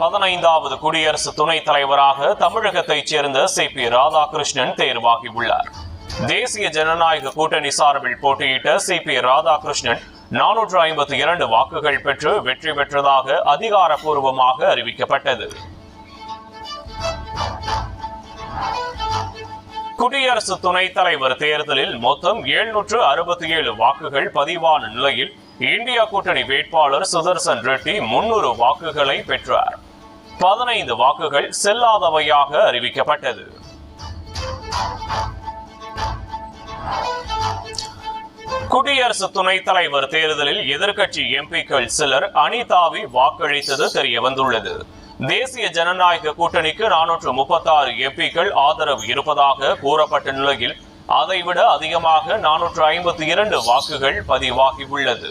பதினைந்தாவது குடியரசு துணைத் தலைவராக தமிழகத்தைச் சேர்ந்த சி பி ராதாகிருஷ்ணன் தேர்வாகியுள்ளார். தேசிய ஜனநாயக கூட்டணி சார்பில் போட்டியிட்ட சி பி ராதாகிருஷ்ணன் நானூற்று ஐம்பத்தி இரண்டு வாக்குகள் பெற்று வெற்றி பெற்றதாக அதிகாரப்பூர்வமாக அறிவிக்கப்பட்டது. குடியரசு துணைத் தலைவர் தேர்தலில் மொத்தம் எழுநூற்று அறுபத்தி ஏழு வாக்குகள் பதிவான நிலையில் இந்தியா கூட்டணி வேட்பாளர் சுதர்சன் ரெட்டி முன்னூறு வாக்குகளை பெற்றார். பதினைந்து வாக்குகள் செல்லாதவையாக அறிவிக்கப்பட்டது. குடியரசு துணைத் தலைவர் தேர்தலில் எதிர்க்கட்சி எம்பிக்கள் சிலர் அனிதாவி வாக்களித்தது தெரிய வந்துள்ளது தேசிய ஜனநாயக கூட்டணிக்கு நானூற்று முப்பத்தாறு எம்பிக்கள் ஆதரவு இருப்பதாக கூறப்பட்ட நிலையில் அதைவிட அதிகமாக நானூற்று ஐம்பத்தி இரண்டு வாக்குகள் பதிவாகியுள்ளது.